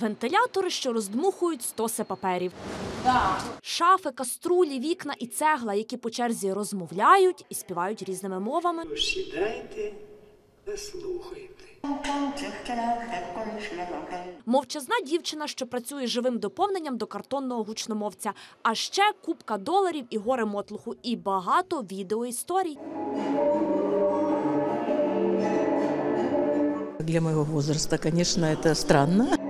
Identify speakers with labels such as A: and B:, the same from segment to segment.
A: Вентилятори, що роздмухують стоси паперів. Шафи, каструлі, вікна і цегла, які по черзі розмовляють і співають різними мовами.
B: Сідайте та слухайте.
A: Мовчазна дівчина, що працює живим доповненням до картонного гучномовця, а ще купка доларів і горе мотлуху, і багато відеоісторій.
C: Для моего возраста, конечно, это странно.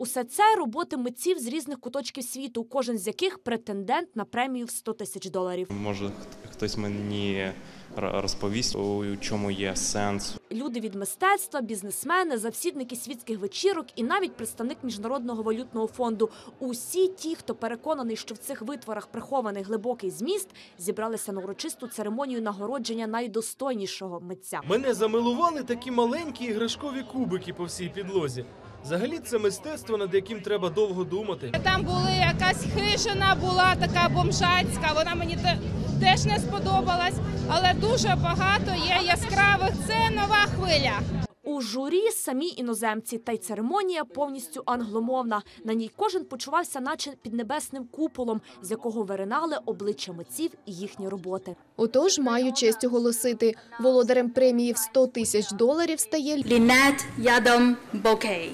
A: Усе це роботи митців з різних куточків світу, кожен з яких претендент на премію в 100 тисяч доларів.
D: Може, хт- хтось мені розповість, у чому є сенс
A: Люди від мистецтва, бізнесмени, завсідники світських вечірок і навіть представник міжнародного валютного фонду. Усі ті, хто переконаний, що в цих витворах прихований глибокий зміст, зібралися на урочисту церемонію нагородження найдостойнішого митця.
E: Мене замилували такі маленькі іграшкові кубики по всій підлозі. Взагалі це мистецтво, над яким треба довго думати.
F: Там була якась хижина, була така бомжацька. Вона мені теж не сподобалась, але дуже багато є яскравих. Це нова хвиля.
A: У журі самі іноземці, та й церемонія повністю англомовна. На ній кожен почувався, наче під небесним куполом, з якого виринали обличчя митців і їхні роботи.
G: Отож, маю честь оголосити, володарем премії в 100 тисяч доларів стає
H: Лінет Ядом Бокей.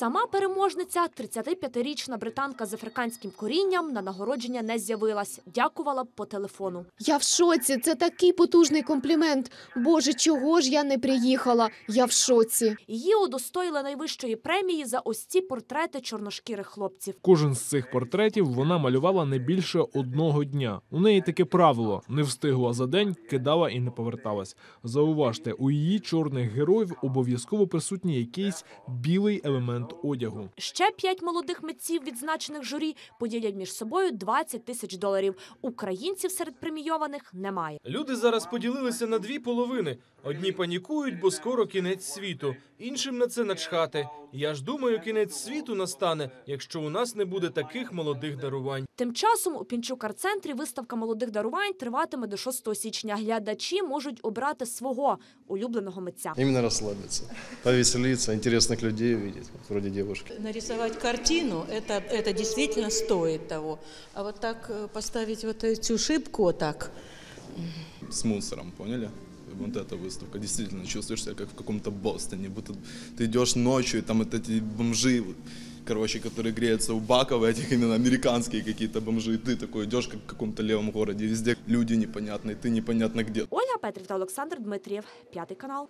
A: Сама переможниця, 35-річна британка з африканським корінням, на нагородження не з'явилась. Дякувала по телефону.
G: Я в шоці. Це такий потужний комплімент. Боже, чого ж я не приїхала? Я в шоці.
A: Її удостоїли найвищої премії за ось ці портрети чорношкірих хлопців.
I: Кожен з цих портретів вона малювала не більше одного дня. У неї таке правило: не встигла за день, кидала і не поверталась. Зауважте, у її чорних героїв обов'язково присутній якийсь білий елемент одягу.
A: Ще п'ять молодих митців, відзначених журі, поділять між собою 20 тисяч доларів. Українців серед премійованих немає.
E: Люди зараз поділилися на дві половини. Одні панікують, бо скоро кінець світу. Іншим на це начхати. Я ж думаю, кінець світу настане, якщо у нас не буде таких молодих дарувань.
A: Тим часом у Пінчук арт-центрі виставка молодих дарувань триватиме до 6 січня. Глядачі можуть обрати свого улюбленого митця.
J: Именно расслабиться, повеселиться, интересных людей увидеть, вот вроде девушки.
C: Нарисовать картину, это, это действительно стоит того. А вот так э, поставить вот эту шибку вот так,
K: с мусором, поняли? Вот эта выставка. Действительно чувствуешь себя как в каком-то Бостоне. Будто ты идешь ночью, и там вот эти бомжи, вот, короче, которые греются у баков, этих именно американские какие-то бомжи. И ты такой идешь, как в каком-то левом городе. Везде люди непонятные, ты непонятно где.
A: Ольга Петрів та Олександр Дмитрієв, п'ятий канал.